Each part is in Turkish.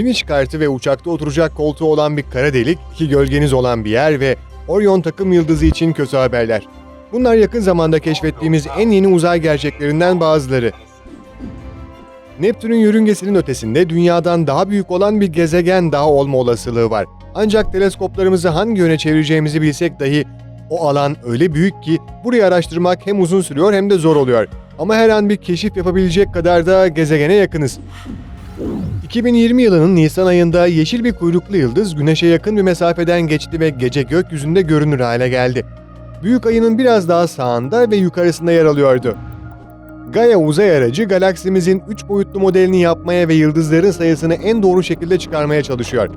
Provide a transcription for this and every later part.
biniş kartı ve uçakta oturacak koltuğu olan bir kara delik, iki gölgeniz olan bir yer ve Orion takım yıldızı için kötü haberler. Bunlar yakın zamanda keşfettiğimiz en yeni uzay gerçeklerinden bazıları. Neptün'ün yörüngesinin ötesinde dünyadan daha büyük olan bir gezegen daha olma olasılığı var. Ancak teleskoplarımızı hangi yöne çevireceğimizi bilsek dahi o alan öyle büyük ki burayı araştırmak hem uzun sürüyor hem de zor oluyor. Ama her an bir keşif yapabilecek kadar da gezegene yakınız. 2020 yılının Nisan ayında yeşil bir kuyruklu yıldız Güneş'e yakın bir mesafeden geçti ve gece gökyüzünde görünür hale geldi. Büyük ayının biraz daha sağında ve yukarısında yer alıyordu. Gaia uzay aracı galaksimizin 3 boyutlu modelini yapmaya ve yıldızların sayısını en doğru şekilde çıkarmaya çalışıyor.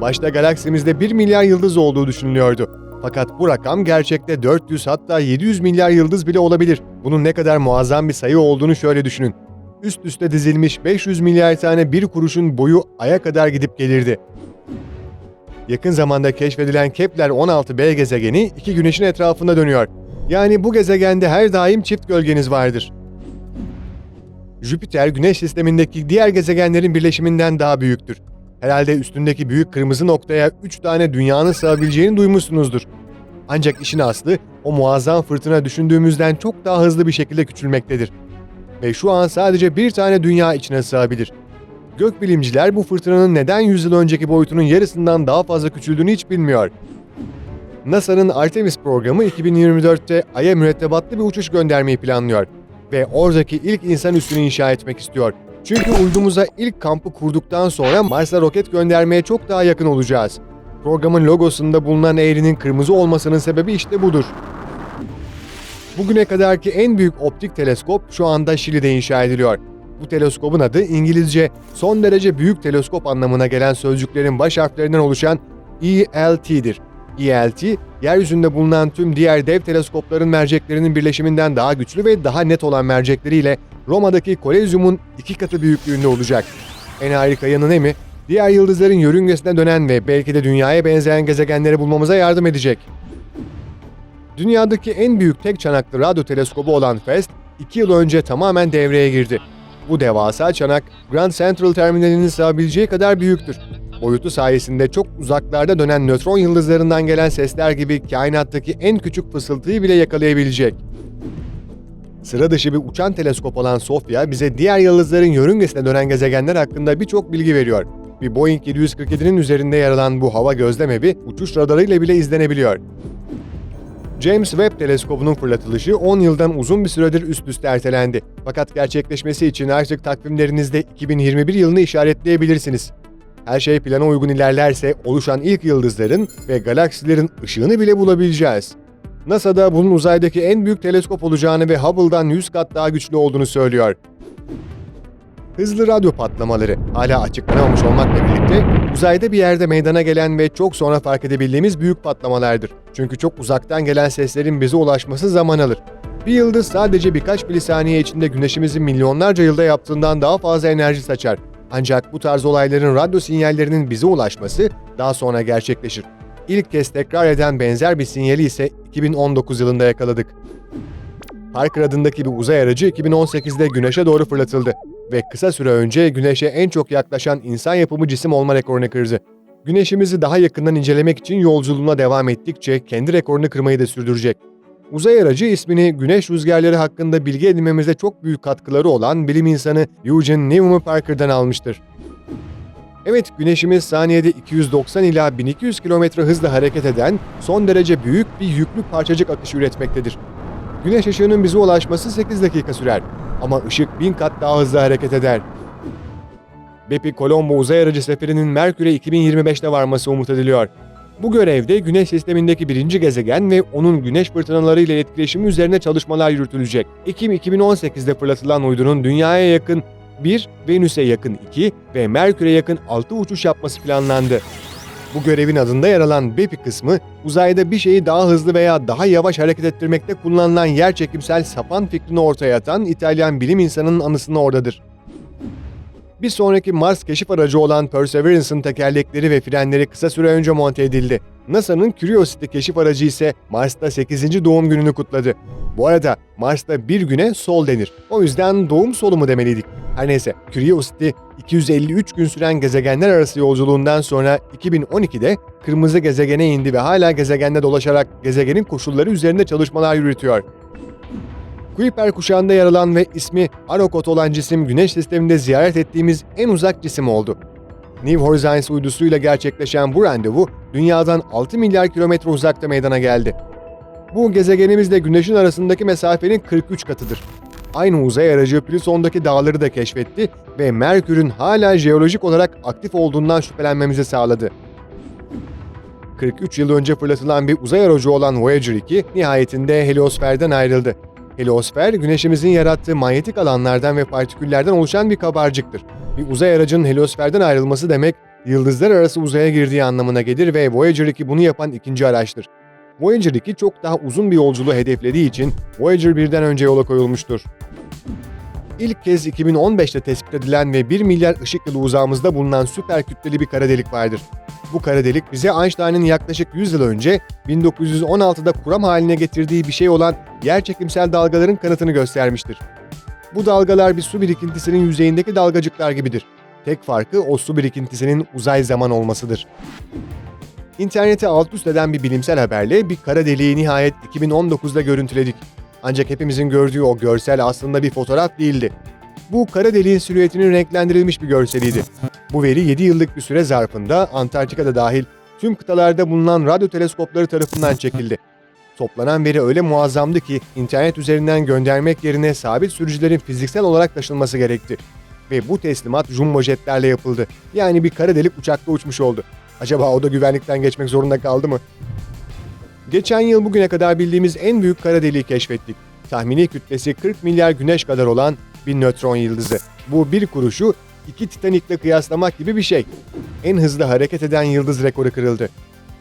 Başta galaksimizde 1 milyar yıldız olduğu düşünülüyordu. Fakat bu rakam gerçekte 400 hatta 700 milyar yıldız bile olabilir. Bunun ne kadar muazzam bir sayı olduğunu şöyle düşünün. Üst üste dizilmiş 500 milyar tane bir kuruşun boyu aya kadar gidip gelirdi. Yakın zamanda keşfedilen Kepler 16b gezegeni iki güneşin etrafında dönüyor. Yani bu gezegende her daim çift gölgeniz vardır. Jüpiter, Güneş sistemindeki diğer gezegenlerin birleşiminden daha büyüktür. Herhalde üstündeki büyük kırmızı noktaya 3 tane dünyanın sığabileceğini duymuşsunuzdur. Ancak işin aslı o muazzam fırtına düşündüğümüzden çok daha hızlı bir şekilde küçülmektedir. Ve şu an sadece bir tane dünya içine sığabilir. Gökbilimciler bu fırtınanın neden 100 yıl önceki boyutunun yarısından daha fazla küçüldüğünü hiç bilmiyor. NASA'nın Artemis programı 2024'te Ay'a mürettebatlı bir uçuş göndermeyi planlıyor ve oradaki ilk insan üssünü inşa etmek istiyor. Çünkü uydumuza ilk kampı kurduktan sonra Mars'a roket göndermeye çok daha yakın olacağız. Programın logosunda bulunan eğrinin kırmızı olmasının sebebi işte budur. Bugüne kadarki en büyük optik teleskop şu anda Şili'de inşa ediliyor. Bu teleskobun adı İngilizce son derece büyük teleskop anlamına gelen sözcüklerin baş harflerinden oluşan ELT'dir. ELT, yeryüzünde bulunan tüm diğer dev teleskopların merceklerinin birleşiminden daha güçlü ve daha net olan mercekleriyle Roma'daki Kolezyum'un iki katı büyüklüğünde olacak. En harika yanı ne mi? Diğer yıldızların yörüngesine dönen ve belki de dünyaya benzeyen gezegenleri bulmamıza yardım edecek. Dünyadaki en büyük tek çanaklı radyo teleskobu olan FEST, 2 yıl önce tamamen devreye girdi. Bu devasa çanak, Grand Central Terminali'nin sığabileceği kadar büyüktür. Boyutu sayesinde çok uzaklarda dönen nötron yıldızlarından gelen sesler gibi kainattaki en küçük fısıltıyı bile yakalayabilecek. Sıra dışı bir uçan teleskop olan SOFIA bize diğer yıldızların yörüngesine dönen gezegenler hakkında birçok bilgi veriyor. Bir Boeing 747'nin üzerinde yer alan bu hava gözlem evi uçuş radarıyla bile izlenebiliyor. James Webb teleskobunun fırlatılışı 10 yıldan uzun bir süredir üst üste ertelendi. Fakat gerçekleşmesi için artık takvimlerinizde 2021 yılını işaretleyebilirsiniz. Her şey plana uygun ilerlerse oluşan ilk yıldızların ve galaksilerin ışığını bile bulabileceğiz. NASA da bunun uzaydaki en büyük teleskop olacağını ve Hubble'dan 100 kat daha güçlü olduğunu söylüyor. Hızlı radyo patlamaları hala açıklanamamış olmakla birlikte uzayda bir yerde meydana gelen ve çok sonra fark edebildiğimiz büyük patlamalardır. Çünkü çok uzaktan gelen seslerin bize ulaşması zaman alır. Bir yıldız sadece birkaç milisaniye içinde güneşimizin milyonlarca yılda yaptığından daha fazla enerji saçar. Ancak bu tarz olayların radyo sinyallerinin bize ulaşması daha sonra gerçekleşir. İlk kez tekrar eden benzer bir sinyali ise 2019 yılında yakaladık. Parker adındaki bir uzay aracı 2018'de Güneş'e doğru fırlatıldı ve kısa süre önce Güneş'e en çok yaklaşan insan yapımı cisim olma rekorunu kırdı. Güneşimizi daha yakından incelemek için yolculuğuna devam ettikçe kendi rekorunu kırmayı da sürdürecek. Uzay aracı ismini güneş rüzgarları hakkında bilgi edinmemize çok büyük katkıları olan bilim insanı Eugene Newman Parker'dan almıştır. Evet, güneşimiz saniyede 290 ila 1200 km hızla hareket eden son derece büyük bir yüklü parçacık akışı üretmektedir. Güneş ışığının bize ulaşması 8 dakika sürer ama ışık 1000 kat daha hızlı hareket eder. Bepi Colombo uzay aracı seferinin Merkür'e 2025'te varması umut ediliyor. Bu görevde Güneş sistemindeki birinci gezegen ve onun güneş fırtınaları ile etkileşimi üzerine çalışmalar yürütülecek. Ekim 2018'de fırlatılan uydunun Dünya'ya yakın 1, Venüs'e yakın 2 ve Merkür'e yakın 6 uçuş yapması planlandı. Bu görevin adında yer alan BEPI kısmı, uzayda bir şeyi daha hızlı veya daha yavaş hareket ettirmekte kullanılan yerçekimsel sapan fikrini ortaya atan İtalyan bilim insanının anısına oradadır. Bir sonraki Mars keşif aracı olan Perseverance'ın tekerlekleri ve frenleri kısa süre önce monte edildi. NASA'nın Curiosity keşif aracı ise Mars'ta 8. doğum gününü kutladı. Bu arada Mars'ta bir güne sol denir. O yüzden doğum solu mu demeliydik? Her neyse, Curiosity 253 gün süren gezegenler arası yolculuğundan sonra 2012'de kırmızı gezegene indi ve hala gezegende dolaşarak gezegenin koşulları üzerinde çalışmalar yürütüyor. Kuiper kuşağında yer alan ve ismi Arokot olan cisim Güneş sisteminde ziyaret ettiğimiz en uzak cisim oldu. New Horizons uydusuyla gerçekleşen bu randevu Dünya'dan 6 milyar kilometre uzakta meydana geldi. Bu gezegenimizle Güneş'in arasındaki mesafenin 43 katıdır. Aynı uzay aracı Plüton'daki dağları da keşfetti ve Merkür'ün hala jeolojik olarak aktif olduğundan şüphelenmemizi sağladı. 43 yıl önce fırlatılan bir uzay aracı olan Voyager 2 nihayetinde heliosferden ayrıldı. Heliosfer, Güneşimizin yarattığı manyetik alanlardan ve partiküllerden oluşan bir kabarcıktır. Bir uzay aracının heliosferden ayrılması demek, yıldızlar arası uzaya girdiği anlamına gelir ve Voyager 2 bunu yapan ikinci araçtır. Voyager 2 çok daha uzun bir yolculuğu hedeflediği için Voyager 1'den önce yola koyulmuştur. İlk kez 2015'te tespit edilen ve 1 milyar ışık yılı uzağımızda bulunan süper kütleli bir kara delik vardır. Bu kara delik bize Einstein'ın yaklaşık 100 yıl önce 1916'da kuram haline getirdiği bir şey olan yerçekimsel dalgaların kanıtını göstermiştir. Bu dalgalar bir su birikintisinin yüzeyindeki dalgacıklar gibidir. Tek farkı o su birikintisinin uzay zaman olmasıdır. İnterneti alt üst eden bir bilimsel haberle bir kara deliği nihayet 2019'da görüntüledik. Ancak hepimizin gördüğü o görsel aslında bir fotoğraf değildi. Bu kara deliğin silüetinin renklendirilmiş bir görseliydi. Bu veri 7 yıllık bir süre zarfında Antarktika'da dahil tüm kıtalarda bulunan radyo teleskopları tarafından çekildi. Toplanan veri öyle muazzamdı ki internet üzerinden göndermek yerine sabit sürücülerin fiziksel olarak taşınması gerekti. Ve bu teslimat jumbo jetlerle yapıldı. Yani bir kara delik uçakta uçmuş oldu. Acaba o da güvenlikten geçmek zorunda kaldı mı? Geçen yıl bugüne kadar bildiğimiz en büyük kara deliği keşfettik. Tahmini kütlesi 40 milyar güneş kadar olan bir nötron yıldızı. Bu bir kuruşu iki Titanik'le kıyaslamak gibi bir şey. En hızlı hareket eden yıldız rekoru kırıldı.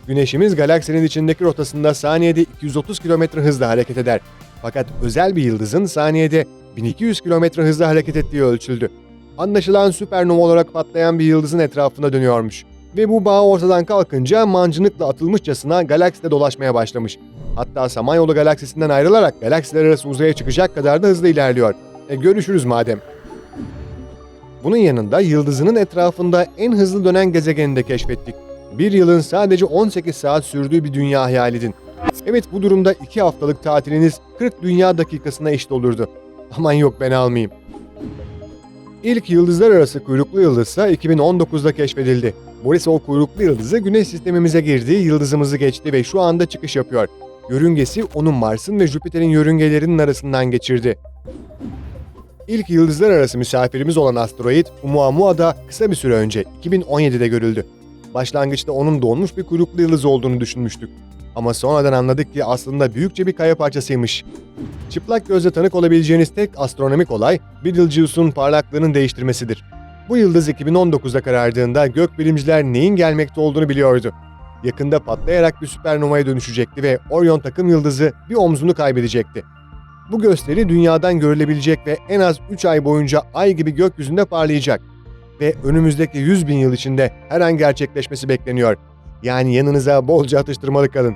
Güneşimiz galaksinin içindeki rotasında saniyede 230 km hızla hareket eder. Fakat özel bir yıldızın saniyede 1200 km hızla hareket ettiği ölçüldü. Anlaşılan süpernova olarak patlayan bir yıldızın etrafında dönüyormuş. Ve bu bağ ortadan kalkınca mancınıkla atılmışçasına galakside dolaşmaya başlamış. Hatta Samanyolu galaksisinden ayrılarak galaksiler arası uzaya çıkacak kadar da hızlı ilerliyor. E görüşürüz madem. Bunun yanında yıldızının etrafında en hızlı dönen gezegeni de keşfettik. Bir yılın sadece 18 saat sürdüğü bir dünya hayal edin. Evet bu durumda 2 haftalık tatiliniz 40 dünya dakikasına eşit olurdu. Aman yok ben almayayım. İlk yıldızlar arası kuyruklu yıldız ise 2019'da keşfedildi. Borisov kuyruklu yıldızı Güneş sistemimize girdi, yıldızımızı geçti ve şu anda çıkış yapıyor. Yörüngesi onun Mars'ın ve Jüpiter'in yörüngelerinin arasından geçirdi. İlk yıldızlar arası misafirimiz olan asteroid Oumuamua'da kısa bir süre önce 2017'de görüldü. Başlangıçta onun donmuş bir kuyruklu yıldız olduğunu düşünmüştük. Ama sonradan anladık ki aslında büyükçe bir kaya parçasıymış. Çıplak gözle tanık olabileceğiniz tek astronomik olay Betelgeuse'un parlaklığının değiştirmesidir. Bu yıldız 2019'da karardığında gökbilimciler neyin gelmekte olduğunu biliyordu. Yakında patlayarak bir süpernovaya dönüşecekti ve Orion takım yıldızı bir omzunu kaybedecekti. Bu gösteri dünyadan görülebilecek ve en az 3 ay boyunca ay gibi gökyüzünde parlayacak. Ve önümüzdeki 100 bin yıl içinde her an gerçekleşmesi bekleniyor. Yani yanınıza bolca atıştırmalık alın.